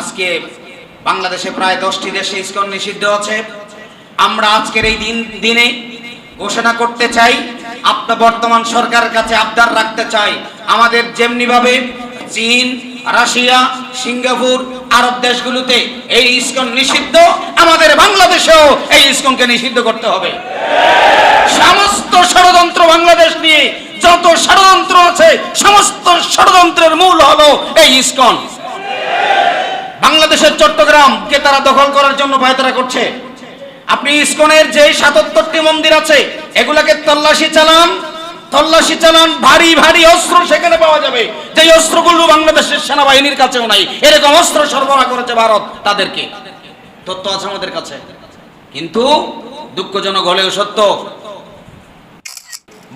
আজকে বাংলাদেশে প্রায় দশটি দেশে ইসকন নিষিদ্ধ আছে। আমরা আজকের এই দিন, দিনে ঘোষণা করতে চাই আপনার বর্তমান সরকারের কাছে আবদার রাখতে চাই। আমাদের যেমনি ভাবে চীন, রাশিয়া, সিঙ্গাপুর, আরব দেশগুলোতে এই ইসকন নিষিদ্ধ, আমাদের বাংলাদেশেও এই ইসকনকে নিষিদ্ধ করতে হবে। সমস্ত ষড়যন্ত্র বাংলাদেশ নিয়ে যত ষড়যন্ত্র আছে, সমস্ত ষড়যন্ত্রের মূল হলো এই ইসকন। বাংলাদেশের চট্টগ্রামকে তারা দখল করার জন্য পায়তারা করছে? আপনি ইসকনের যে সাতাত্তরটি মন্দির আছে, এগুলাকে তল্লাশি চালান তল্লাশি চালান, ভারী ভারী অস্ত্র সেখানে পাওয়া যাবে। যে অস্ত্রগুলো বাংলাদেশের সেনাবাহিনীর কাছেও নাই, এরকম অস্ত্র সরবরাহ করেছে ভারত, তাদেরকে। তথ্য আছে আমাদের কাছে। কিন্তু দুঃখজনক হলেও সত্য,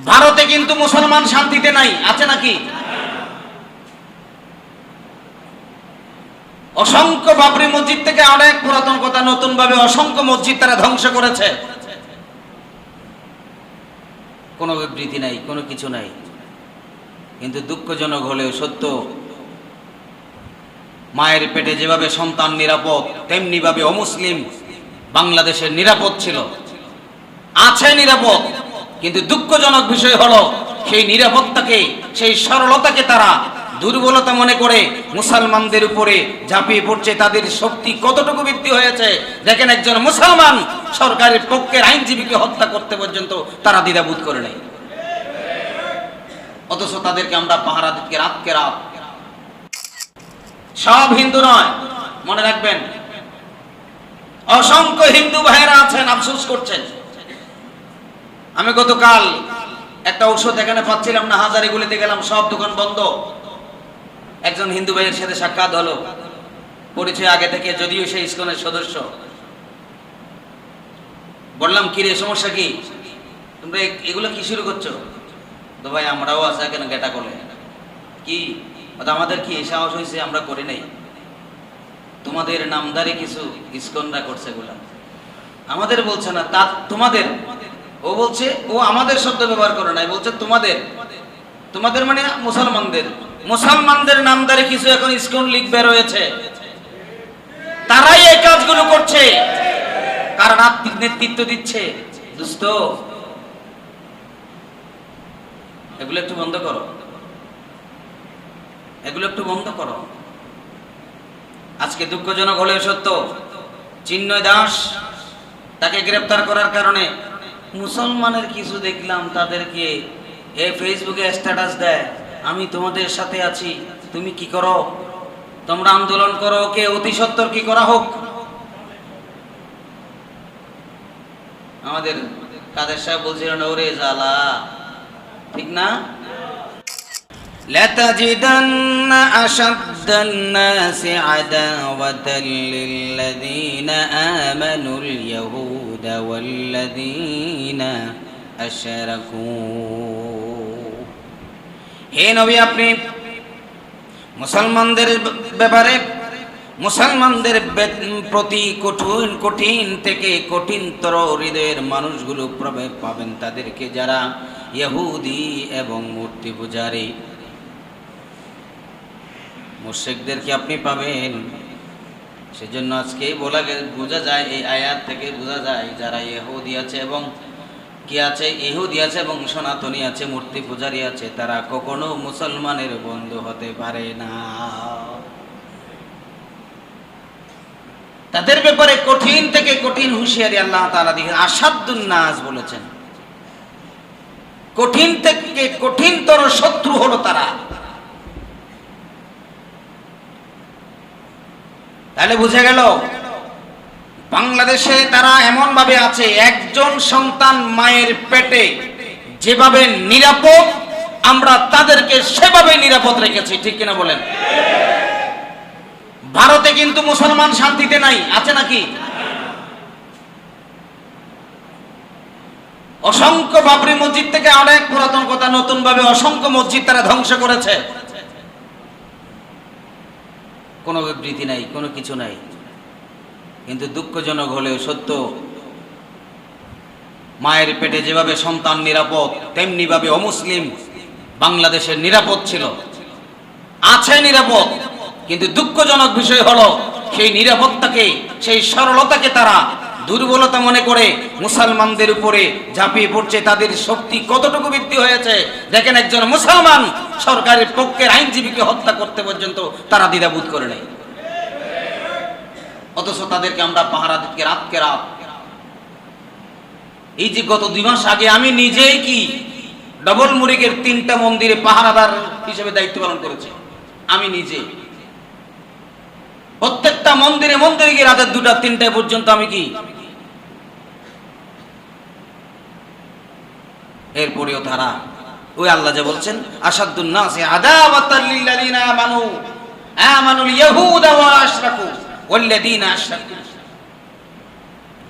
ভারতে কিন্তু মুসলমান শান্তিতে নাই, আছে নাকি? অসংখ্য বাবরি মসজিদ থেকে অনেক পুরাতন কথা নতুন ভাবে অসংখ্য মসজিদ তারা ধ্বংস করেছে। কোনো বিবৃতি নাই, কোনো কিছু নাই। কিন্তু দুঃখজনক হলেও সত্য, মায়ের পেটে যেভাবে সন্তান নিরাপদ তেমনি ভাবে অমুসলিম বাংলাদেশের নিরাপদ ছিল। আছে নিরাপদ, কিন্তু দুঃখজনক বিষয় হলো সেই নিরাপত্তাকে, সেই সরলতাকে তারা দুর্বলতা মনে করে মুসলমানদের উপরে ঝাঁপিয়ে পড়ছে, তাদের শক্তি কতটুকু বৃদ্ধি হয়েছে? দেখেন একজন মুসলমান সরকারের পক্ষের আইনজীবীকে হত্যা করতে পর্যন্ত তারা দ্বিধাবোধ করে নেই। অথচ তাদেরকে আমরা পাহারা দিচ্ছি রাতকে রাত। সব হিন্দু নয়, মনে রাখবেন। অসংখ্য হিন্দু ভাইয়েরা আছেন, আফসোস করছেন। আমি গতকাল একটা ঔষধ এখানে পাচ্ছিলাম না, হাজারিগুলিতে গেলাম, সব দোকান বন্ধ। একজন হিন্দু ভাইয়ের সাথে সাক্ষাৎ হলো। পরিচয় আগে থেকে, যদিও সে ইসকনের সদস্য। বললাম কি রে সমস্যা কি? তোমরা এগুলো কি শুরু করছ? তো ভাই, আমরাও আছে, কেন গেটা করলে? কি? আমাদের কি সাহস হয়েছে? আমরা করি নাই। তোমাদের নামদারি কিছু ইস্কনরা করছে এগুলা আমাদের বলছে না, তা তোমাদের? ও বলছে, ও আমাদের শব্দ ব্যবহার করে নাই, বলছে তোমাদের। তোমাদের মানে মুসলমানদের। মুসলমানদের নামদারি কিছু এখন ইসকন লিগ বের হয়েছে। তারাই এই কাজগুলো করছে। কারণ আত্মিক নেতৃত্ব দিচ্ছে? দুস্থ এগুলো একটু বন্ধ করো। এগুলো একটু বন্ধ করো। আজকে দুঃখজনক হলেও সত্য, চিন্ময় দাস তাকে গ্রেপ্তার করার কারণে মুসলমানের কিছু দেখলাম, তাদেরকে এ ফেসবুকে স্ট্যাটাস দেয়। আমি তোমাদের সাথে আছি তুমি কি করো তোমরা আন্দোলন করো কে অতি সত্তর কি করা হোক আমাদের কাদের সাহেব বলছিলেন ওরে জ্বালা ঠিক না لتجدن أشد الناس عداوة للذين آمنوا اليهود والذين أشركوا হে নবী, আপনি মুসলমানদের ব্যাপারে, মুসলমানদের প্রতি কঠিন কঠিন থেকে কঠিনতর হৃদয়ের মানুষগুলো প্রবেশ পাবেন তাদেরকে যারা ইহুদি এবং মূর্তি পূজারী। মুর্শিকদেরকে আপনি পাবেন? সেজন্য আজকেই বলা বোঝা যায়, এই আয়াত থেকে বোঝা যায় যারা ইহুদি আছে এবং কি আছে? ইহুদি আছে, এবং সনাতনী আছে, মূর্তি পূজারী আছে। তারা কখনো মুসলমানের বন্ধু হতে পারে না। তাদের ব্যাপারে কঠিন থেকে কঠিন হুঁশিয়ারি আল্লাহ তাআলা দিয়ে আসাদুন নাস বলেছেন। কঠিন থেকে কঠিনতর শত্রু হলো তারা। তাহলে বুঝে গেল বাংলাদেশে তারা এমন ভাবে আছে, একজন সন্তান মায়ের পেটে যেভাবে নিরাপদ, আমরা তাদেরকে সেভাবে নিরাপদ রেখেছি, ঠিক কিনা বলেন? ভারতে কিন্তু মুসলমান শান্তিতে নাই, আছে নাকি? অসংখ্য বাবরি মসজিদ থেকে অনেক পুরাতন কথা নতুন ভাবে অসংখ্য মসজিদ তারা ধ্বংস করেছে। কোনো বিবৃতি নাই, কোনো কিছু নাই। কিন্তু দুঃখজনক হলেও সত্য, মায়ের পেটে যেভাবে সন্তান নিরাপদ তেমনি ভাবে অমুসলিম বাংলাদেশের নিরাপদ ছিল। আছে নিরাপদ, কিন্তু দুঃখজনক বিষয় হলো সেই নিরাপত্তাকে, সেই সরলতাকে তারা দুর্বলতা মনে করে মুসলমানদের উপরে ঝাঁপিয়ে পড়ছে। তাদের শক্তি কতটুকু বৃদ্ধি হয়েছে? দেখেন একজন মুসলমান সরকারের পক্ষের আইনজীবীকে হত্যা করতে পর্যন্ত তারা দ্বিধাবোধ করে নেই। অথচ তাদেরকে আমরা পাহারা দিতে রাতকে রাত। এই যে গত দুই মাস আগে আমি নিজেই কি ডবল মুরিগের তিনটা মন্দিরে পাহারাদার হিসেবে দায়িত্ব পালন করেছি, আমি নিজে। প্রত্যেকটা মন্দিরে মন্দিরে গিয়ে রাতের দুটা, তিনটায় পর্যন্ত আমি কি? এরপরেও তারা ওই আল্লাহ যে বলছেন আসাদুন নাসি আদাওয়াতাল লিল্লাযিনা আমানু। আমানুল ইয়াহুদা ওয়া আশরাকু।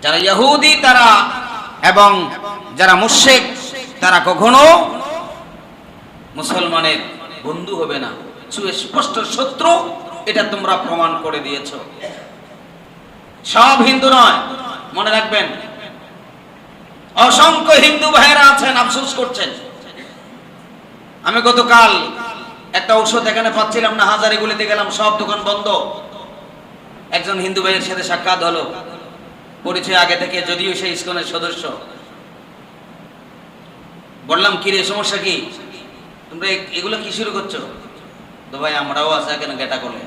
যারা ইহুদি তারা এবং যারা মুশরিক, তারা কখনো মুসলমানের বন্ধু হবে না। সুস্পষ্ট শত্রু এটা তোমরা প্রমাণ করে দিয়েছ। সব হিন্দু নয়, মনে রাখবেন। অসংখ্য হিন্দু ভাইয়েরা আছেন, আফসোস করছেন। আমি গতকাল একটা ঔষধ এখানে পাচ্ছিলাম না, হাজারিগুলিতে গেলাম, সব দোকান বন্ধ। একজন হিন্দু ভাইয়ের সাথে সাক্ষাৎ হলো। পরিচয় আগে থেকে, যদিও সেই ইস্কনের সদস্য। বললাম কি রে সমস্যা কি? তোমরা এগুলো কি শুরু করছ? তো ভাই, আমরাও আছে কেন, গেটা করলে?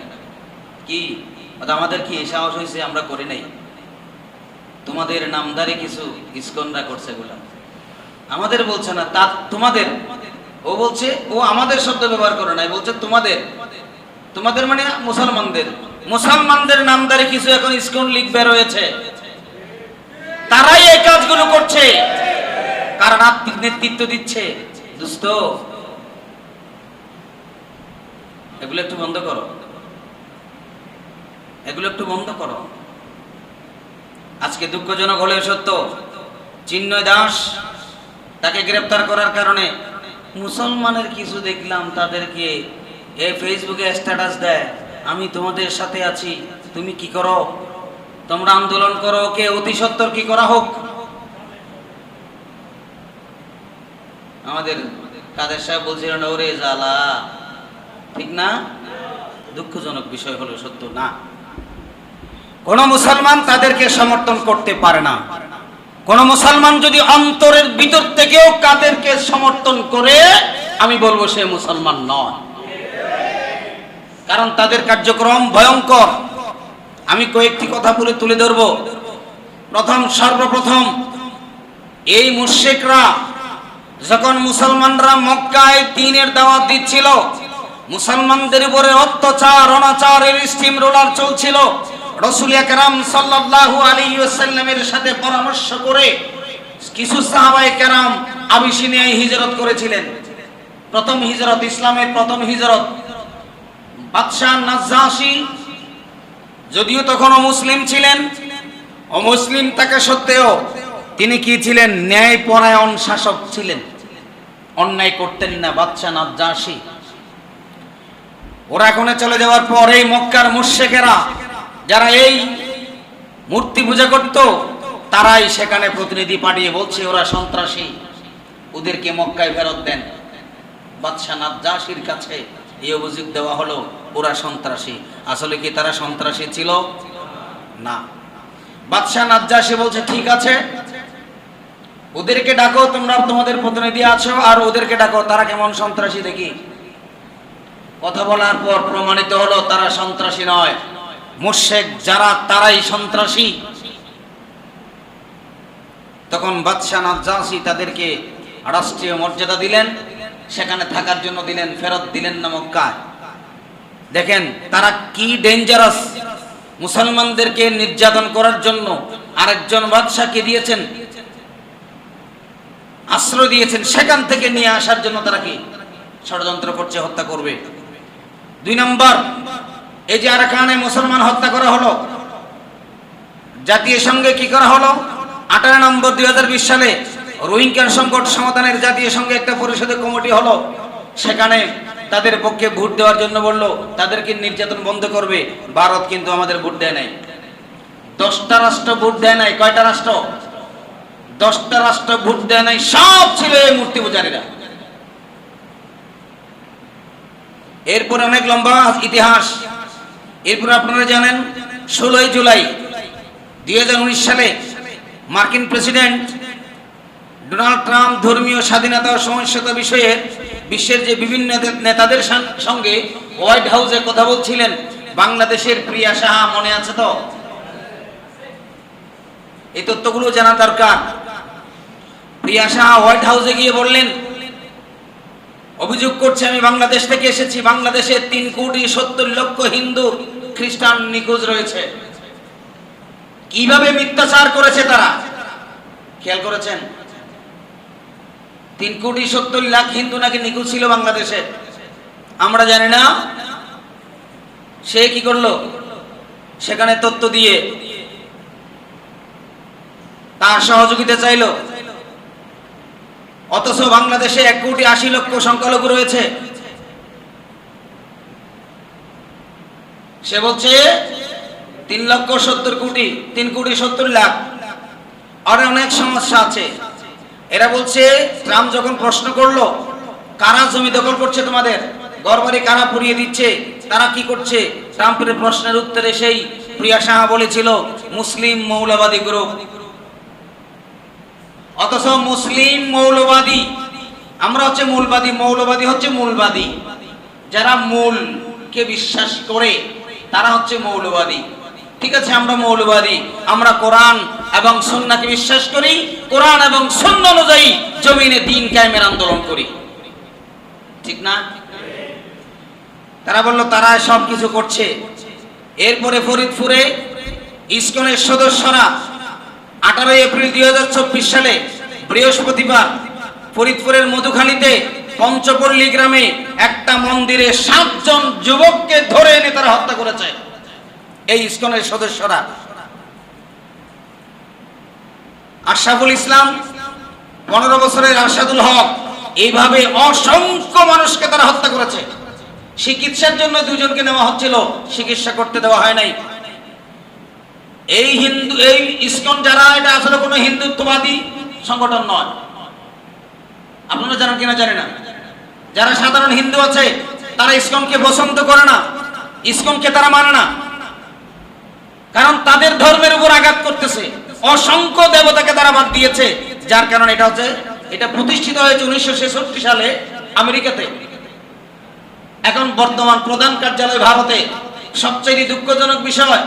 কি? আমাদের কি সাহস হয়েছে? আমরা করি নাই। তোমাদের নামদারি কিছু ইস্কনরা করছে এগুলা আমাদের বলছে না, তা তোমাদের? ও বলছে, ও আমাদের শব্দ ব্যবহার করে নাই, বলছে তোমাদের। তোমাদের মানে মুসলমানদের। মুসলমানদের নামদারি কিছু এখন ইস্কন লিগ বের হয়েছে। তারাই এই কাজগুলো করছে। কারণ আত্মিক নেতৃত্ব দিচ্ছে। দুস্থ। এগুলো একটু বন্ধ করো। এগুলো একটু বন্ধ করো। আজকে দুঃখজনক হলেও সত্য, চিন্ময় দাস তাকে গ্রেপ্তার করার কারণে মুসলমানের কিছু দেখলাম, তাদেরকে এ ফেসবুকে স্ট্যাটাস দেয়। আমি তোমাদের সাথে আছি। তুমি কি করো? তোমরা আন্দোলন করো। কে অতি সত্তর কি করা হোক? আমাদের কাদের সাহেব বলছিলেন, ওরে জ্বালা। ঠিক না? দুঃখজনক বিষয় হলো, সত্য না। কোন মুসলমান তাদেরকে সমর্থন করতে পারে না। কোন মুসলমান যদি অন্তরের ভিতর থেকেও কাদেরকে সমর্থন করে, আমি বলব সে মুসলমান নয়। কারণ তাদের কার্যক্রম ভয়ঙ্কর। আমি কয়েকটি কথা বলে তুলে ধরব। প্রথম, সর্বপ্রথম, এই মুশেকরা যখন মুসলমানরা মক্কায় দিনের দাওয়াত দিচ্ছিল, মুসলমানদের উপরে অত্যাচার অনাচারের স্টিম রোলার চলছিল। রসুল একরাম সাল্লাল্লাহু আলাইহি ওয়াসাল্লামের সাথে পরামর্শ করে কিছু সাহাবায়ে কেরাম আবিসিনিয়ায় হিজরত করেছিলেন। প্রথম হিজরত ইসলামের প্রথম হিজরত। বাদশাহ নাজ্জাশী যদিও তখনও মুসলিম ছিলেন অমুসলিম থাকা সত্ত্বেও তিনি কি ছিলেন? ন্যায় পরায়ণ শাসক ছিলেন। অন্যায় করতেন না বাদশাহ নাজ্জাশী ওরা এখানে চলে যাওয়ার পর এই মক্কার মুশেকেরা যারা এই মূর্তি পূজা করত, তারাই সেখানে প্রতিনিধি পাঠিয়ে বলছে, ওরা সন্ত্রাসী। ওদেরকে মক্কায় ফেরত দেন। বাদশাহ নাজ্জাশীর কাছে এই অভিযোগ দেওয়া হলো। ওরা সন্ত্রাসী। আসলে কি তারা সন্ত্রাসী ছিল? না। বাদশাহ নাজ্জাশী বলছে, ঠিক আছে। ওদেরকে ডাকো, তোমরা তোমাদের প্রতিনিধি আছো, আর ওদেরকে ডাকো, তারা কেমন সন্ত্রাসী দেখি? কথা বলার পর প্রমাণিত হলো, তারা সন্ত্রাসী নয়। মুর্শেক যারা, তারাই সন্ত্রাসী। তখন বাদশাহ নাজ্জাসী তাদেরকে রাষ্ট্রীয় মর্যাদা দিলেন। সেখানে থাকার জন্য দিলেন, ফেরত দিলেন না মক্কায়। দেখেন, তারা কি ডেঞ্জারাস মুসলমানদেরকে নির্যাতন করার জন্য আরেকজন বাদশাহকে দিয়েছেন, আশ্রয় দিয়েছেন, সেখান থেকে নিয়ে আসার জন্য তারা কি ষড়যন্ত্র করছে, হত্যা করবে। দুই নম্বর, এই যে আরাকানে মুসলমান হত্যা করা হলো জাতীয় সঙ্গে কি করা হলো? আঠারো নম্বর দুই হাজার বিশ সালে রোহিঙ্গার সংকট সমাধানের জাতীয় সঙ্গে একটা পরিষদের কমিটি হলো, সেখানে তাদের পক্ষে ভোট দেওয়ার জন্য বলল, তাদেরকে নির্যাতন বন্ধ করবে। ভারত কিন্তু আমাদের ভোট দেয় নাই। দশটা রাষ্ট্র ভোট দেয় নাই। কয়টা রাষ্ট্র? দশটা রাষ্ট্র ভোট দেয় নাই। সব ছিল এই মূর্তি পূজারীরা। এরপরে অনেক লম্বা ইতিহাস। এরপর আপনারা জানেন, ষোলোই জুলাই দুই হাজার উনিশ সালে মার্কিন প্রেসিডেন্ট ডোনাল্ড ট্রাম্প ধর্মীয় স্বাধীনতা ও সহিংসতা বিষয়ে বিশ্বের যে বিভিন্ন নেতাদের সঙ্গে হোয়াইট হাউসে কথা বলছিলেন, বাংলাদেশের প্রিয়া সাহা, মনে আছে তো? এই তথ্যগুলো জানা দরকার। প্রিয়া সাহা হোয়াইট হাউসে গিয়ে বললেন, অভিযোগ করছে, আমি বাংলাদেশ থেকে এসেছি। বাংলাদেশে তিন কোটি সত্তর লক্ষ হিন্দু খ্রিস্টান নিখোঁজ রয়েছে। কীভাবে মিথ্যাচার করেছে তারা? খেয়াল করেছেন? তিন কোটি সত্তর লাখ হিন্দু নাকি নিখোঁজ ছিল বাংলাদেশে? আমরা জানি না। সে কি করল? সেখানে তথ্য দিয়ে তার সহযোগিতা চাইলো। অথচ বাংলাদেশে এক কোটি আশি লক্ষ সংখ্যালঘু রয়েছে। সে বলছে, তিন লক্ষ সত্তর কোটি, তিন কোটি সত্তর লাখ। আর অনেক সমস্যা আছে। এরা বলছে, ট্রাম্প যখন প্রশ্ন করল, কারা জমি দখল করছে তোমাদের? গড়বাড়ি কারা পুড়িয়ে দিচ্ছে? তারা কি করছে? ট্রাম্পের প্রশ্নের উত্তরে সেই প্রিয়া সাহা বলেছিল, মুসলিম মৌলবাদী গ্রুপ। অথচ মুসলিম মৌলবাদী, আমরা হচ্ছে মূলবাদী, মৌলবাদী হচ্ছে মূলবাদী। যারা মূলকে বিশ্বাস করে, তারা হচ্ছে মৌলবাদী। ঠিক আছে, আমরা মৌলবাদী, আমরা কোরআন এবং সন্নাকে বিশ্বাস করি, কোরআন এবং সন্না অনুযায়ী জমিনে দিন কায়েমের আন্দোলন করি। ঠিক না? তারা বলল, তারা সব কিছু করছে। এরপরে ফরিদপুরে ইসকনের সদস্যরা আঠারোই এপ্রিল দুই চব্বিশ সালে বৃহস্পতিবার ফরিদপুরের মধুখালীতে পঞ্চপল্লী গ্রামে একটা মন্দিরে সাতজন যুবককে ধরে এনে তারা হত্যা করেছে। এই ইসকনের সদস্যরা। আশরাফুল ইসলাম, পনেরো বছরের আরশাদুল হক, এইভাবে অসংখ্য মানুষকে তারা হত্যা করেছে। চিকিৎসার জন্য দুজনকে নেওয়া হচ্ছিল, চিকিৎসা করতে দেওয়া হয় নাই। এই হিন্দু, এই ইসকন যারা, এটা আসলে কোনো হিন্দুত্ববাদী সংগঠন নয়। আপনারা জানেন কিনা জানি না। যারা সাধারণ হিন্দু আছে, তারা ইস্কনকে পছন্দ করে না। ইস্কনকে তারা মানে না। কারণ তাদের ধর্মের উপর আঘাত করতেছে। অসংখ্য দেবতাকে তারা বাদ দিয়েছে, যার কারণে এটা হচ্ছে, এটা প্রতিষ্ঠিত হয়েছে উনিশশো সালে আমেরিকাতে। এখন বর্তমান প্রধান কার্যালয় ভারতে। সবচেয়ে দুঃখজনক বিষয়,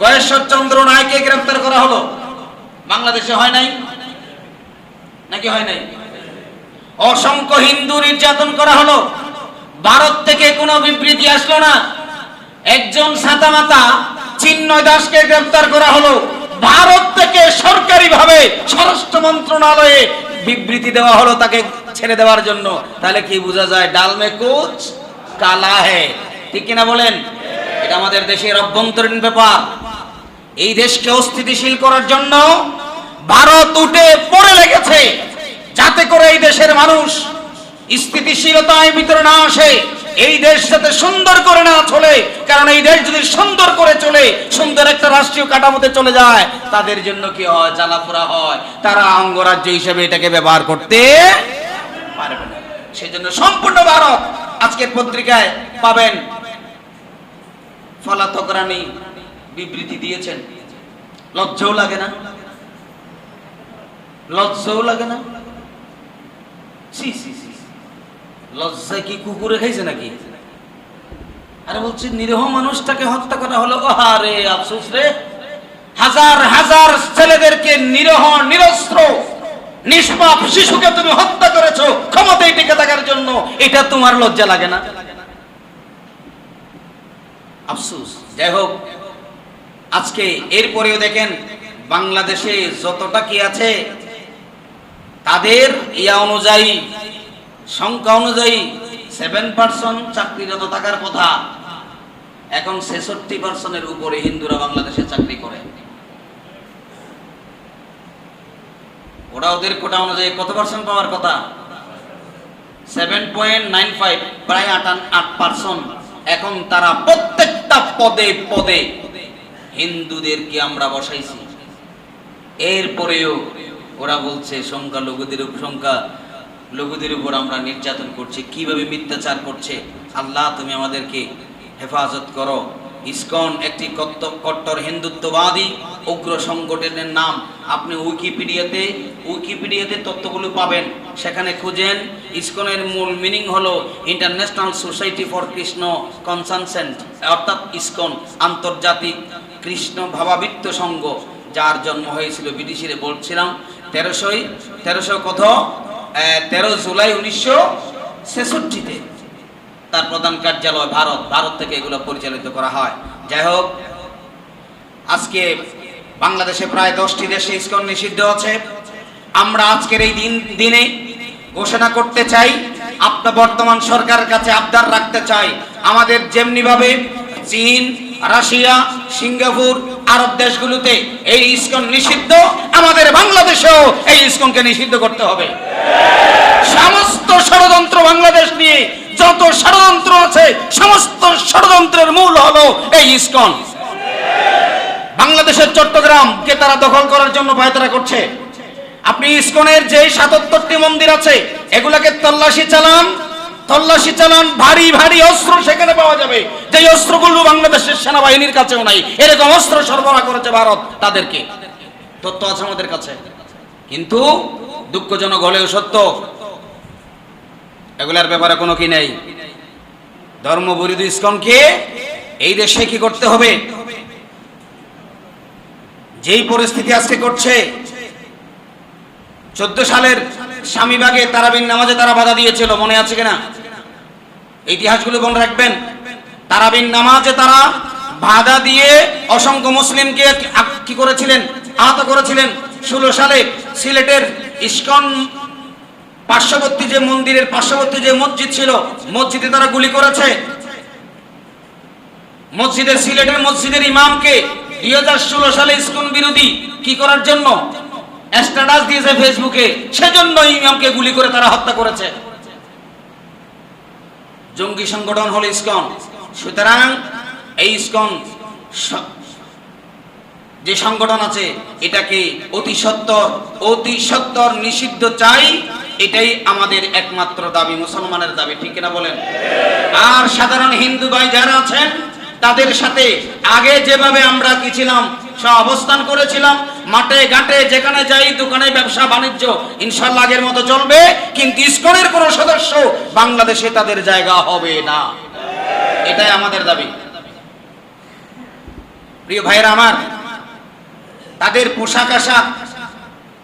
গয়েশ্বর চন্দ্র নায়কে গ্রেফতার করা হলো। বাংলাদেশে হয় নাই? নাকি হয় নাই? অসংখ্য হিন্দু নির্যাতন করা হলো। ভারত থেকে কোনো বিবৃতি আসলো না। একজন ছাতামাতা চিন্ময় দাসকে গ্রেফতার করা হলো। ভারত থেকে সরকারিভাবে স্বরাষ্ট্র মন্ত্রণালয়ে বিবৃতি দেওয়া হলো তাকে ছেড়ে দেওয়ার জন্য। তাহলে কি বোঝা যায়, ডাল মে কুচ, কালা হে। ঠিক কিনা বলেন? এটা আমাদের দেশের অভ্যন্তরীণ ব্যাপার। এই দেশকে অস্থিতিশীল করার জন্য ভারত উঠে পড়ে লেগেছে। যাতে করে এই দেশের মানুষ স্থিতিশীলতায় ভিতরে না আসে। এই দেশ যাতে সুন্দর করে না চলে, কারণ এই দেশ যদি সুন্দর করে চলে, সুন্দর একটা রাষ্ট্রীয় কাঠামোতে চলে যায়, তাদের জন্য কি হয় জ্বালাপোড়া হয়? তারা অঙ্গরাজ্য হিসেবে এটাকে ব্যবহার করতে পারবে না। সেজন্য সম্পূর্ণ ভারত আজকের পত্রিকায় পাবেন। ফলাতক রানী বিবৃতি দিয়েছেন। লজ্জাও লাগে না? লজ্জাও লাগে না? সি সি সি লজ্জায় কি কুকুরে খাইছে নাকি? আরে বলছি, নিরীহ মানুষটাকে হত্যা করা হলো আরে আফসোস রে। হাজার হাজার ছেলেদেরকে নিরহ, নিরস্ত্র, নিষ্পাপ শিশুকে তুমি হত্যা করেছ, ক্ষমতায় টিকে থাকার জন্য। এটা তোমার লজ্জা লাগে না? আফসোস। যাই হোক, আজকে এরপরেও দেখেন, বাংলাদেশে যতটা কি আছে, তাদের ইয়া অনুযায়ী সংখ্যা অনুযায়ী সেভেন পার্সেন্ট চাকরিরত থাকার কথা। এখন ছেষট্টি পার্সেন্টের উপরে হিন্দুরা বাংলাদেশে চাকরি করে। ওরা ওদের কোটা অনুযায়ী কত পার্সেন্ট পাওয়ার কথা? সেভেন পয়েন্ট নাইন ফাইভ প্রায় আট আট পার্সেন্ট এখন তারা প্রত্যেকটা পদে পদে হিন্দুদেরকে আমরা বসাইছি। এরপরেও ওরা বলছে সংখ্যা লঘুদের সংখ্যা লঘুদের উপর আমরা নির্যাতন করছি, কীভাবে মিথ্যাচার করছে? আল্লাহ, তুমি আমাদেরকে হেফাজত করো। ইসকন একটি কট্টর হিন্দুত্ববাদী উগ্র সংগঠনের নাম। আপনি উইকিপিডিয়াতে উইকিপিডিয়াতে তথ্যগুলো পাবেন। সেখানে খুঁজেন, ইসকনের মূল মিনিং হলো international society for Krishna consciousness, অর্থাৎ ইসকন আন্তর্জাতিক কৃষ্ণ ভাবাবিত্ত সংঘ, যার জন্ম হয়েছিল ব্রিটিশিরে বলছিলাম। তেরোশোই তেরোশো কত? তেরো জুলাই উনিশশো ছেষট্টিতে তার প্রধান কার্যালয় ভারত ভারত থেকে এগুলো পরিচালিত করা হয়। যাই হোক, আজকে বাংলাদেশে প্রায় দশটি দেশে ইসকন নিষিদ্ধ আছে। আমরা আজকের এই দিন, দিনে ঘোষণা করতে চাই, আপনার বর্তমান সরকারের কাছে আবদার রাখতে চাই। আমাদের যেমনিভাবে চীন রাশিয়া, সিঙ্গাপুর, আরব দেশগুলোতে এই ইসকন নিষিদ্ধ। আমাদের বাংলাদেশেও এই ইসকনকে নিষিদ্ধ করতে হবে। সমস্ত ষড়যন্ত্র বাংলাদেশ নিয়ে যত ষড়যন্ত্র আছে, সমস্ত ষড়যন্ত্রের মূল হলো এই ইসকন। বাংলাদেশের চট্টগ্রামকে তারা দখল করার জন্য পায়তারা করছে। আপনি ইস্কনের যে সাতাত্তরটি মন্দির আছে, এগুলাকে তল্লাশি চালান তল্লাশি চালান, ভারী ভারী অস্ত্র সেখানে পাওয়া যাবে। যে অস্ত্রগুলো বাংলাদেশের সেনাবাহিনীর কাছেও নাই, এরকম অস্ত্র সরবরাহ করেছে ভারত তাদেরকে। তথ্য আছে আমাদের কাছে। কিন্তু দুঃখজনক হলেও সত্য, এগুলার ব্যাপারে কোনো কি নেই। ধর্মবিরোধ ইসকনকে এই দেশে কি করতে হবে? যেই পরিস্থিতি আজকে করছে চোদ্দ সালের স্বামীবাগে তারাবিন নামাজে তারা বাধা দিয়েছিল, মনে আছে কিনা? ইতিহাসগুলো মনে রাখবেন। তারাবিন নামাজে তারা বাধা দিয়ে অসংখ্য মুসলিমকে কি করেছিলেন? আহত করেছিলেন। ষোলো সালে সিলেটের ইস্কন পার্শ্ববর্তী যে মন্দিরের পার্শ্ববর্তী যে মসজিদ ছিল, মসজিদে তারা গুলি করেছে। মসজিদের সিলেটের মসজিদের ইমামকে দুই হাজার ষোলো সালে ইস্কন বিরোধী কি করার জন্য স্ট্যাটাস দিয়েছে ফেসবুকে সেজন্য ইমামকে গুলি করে তারা হত্যা করেছে। জঙ্গি সংগঠন হলো ইসকন। সুতরাং এই ইসকন যে সংগঠন আছে, এটাকে অতি সত্তর অতি সত্তর নিষিদ্ধ চাই, এটাই আমাদের একমাত্র দাবি, মুসলমানের দাবি, ঠিক কিনা বলেন? আর সাধারণ হিন্দু ভাই যারা আছেন, তাদের সাথে আগে যেভাবে আমরা কি ছিলাম অবস্থান করেছিলাম। মাঠে, ঘাটে, যেখানে যাই, দোকানে ব্যবসা, বাণিজ্য, ইনশাল্লাহ আগের মতো চলবে। কিন্তু ইসকনের কোনো সদস্য বাংলাদেশে তাদের জায়গা হবে না। এটাই আমাদের দাবি। প্রিয় ভাইরা আমার, তাদের পোশাক আশাক,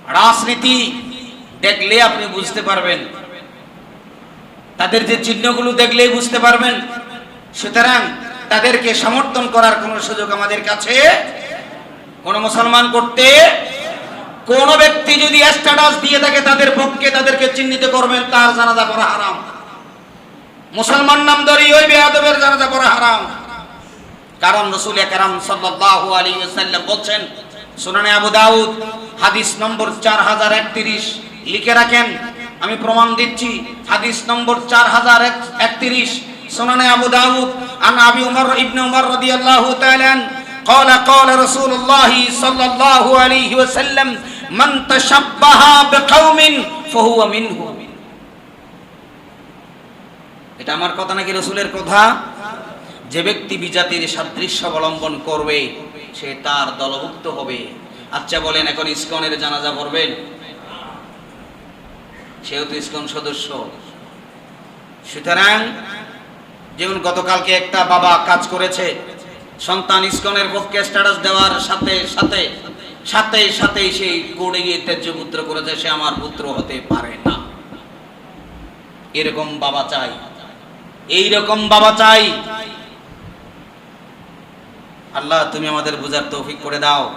রাজনীতি দেখলে আপনি বুঝতে পারবেন। তাদের যে চিহ্নগুলো দেখলেই বুঝতে পারবেন। সুতরাং তাদেরকে সমর্থন করার কোনো সুযোগ আমাদের কাছে কোন মুসলমান করতে কোন ব্যক্তি যদি স্ট্যাটাস দিয়ে থাকে তাদের পক্ষে তাদেরকে চিহ্নিত করবেন তার জানাজা করা হারাম। মুসলমান নাম ধরি ওই বেয়াদবের জানাজা করা হারাম। কারণ রসুল একরাম সাল্লাল্লাহু আলাইহি ওয়াসাল্লাম বলছেন, সুনানে আবু দাউদ, হাদিস নম্বর 4031 লিখে রাখেন, আমি প্রমাণ দিচ্ছি, হাদিস নম্বর 4031 সুনানে আবু দাউদ, আন আবি উমর ইবনে উমর রাদিয়াল্লাহু তাআলা قال قال رسول الله صلى الله عليه وسلم من تشبه بقوم فهو منهم এটা আমার কথা নাকি রসুলের কথা যে ব্যক্তি বিজাতির সাদৃশ্য অবলম্বন করবে সে তার দলভুক্ত হবে আচ্ছা বলেন এখন ইসকনের জানাজা পড়বেন সেও তো ইসকন সদস্য সুতরাং যেমন গতকালকে একটা বাবা কাজ করেছে সন্তান ইস্কনের পক্ষে স্ট্যাটাস দেওয়ার সাথে সাথে সাথে সাথে সেই কোড়ে গিয়ে ত্যায্য পুত্র করেছে, সে আমার পুত্র হতে পারে না। এরকম বাবা চাই। এইরকম বাবা চাই। আল্লাহ, তুমি আমাদের বুঝার তৌফিক করে দাও।